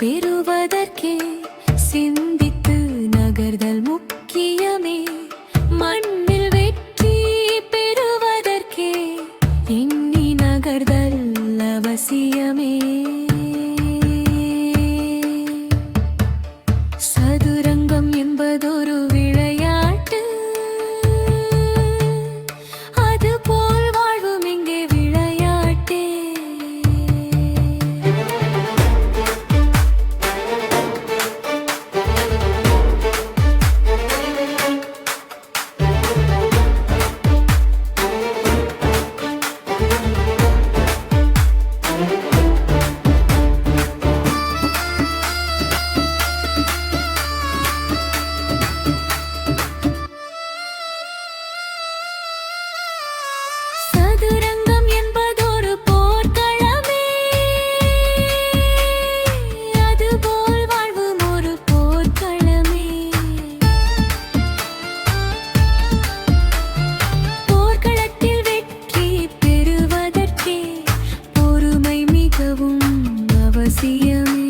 பெறுவதற்கே சிந்த அவசியமே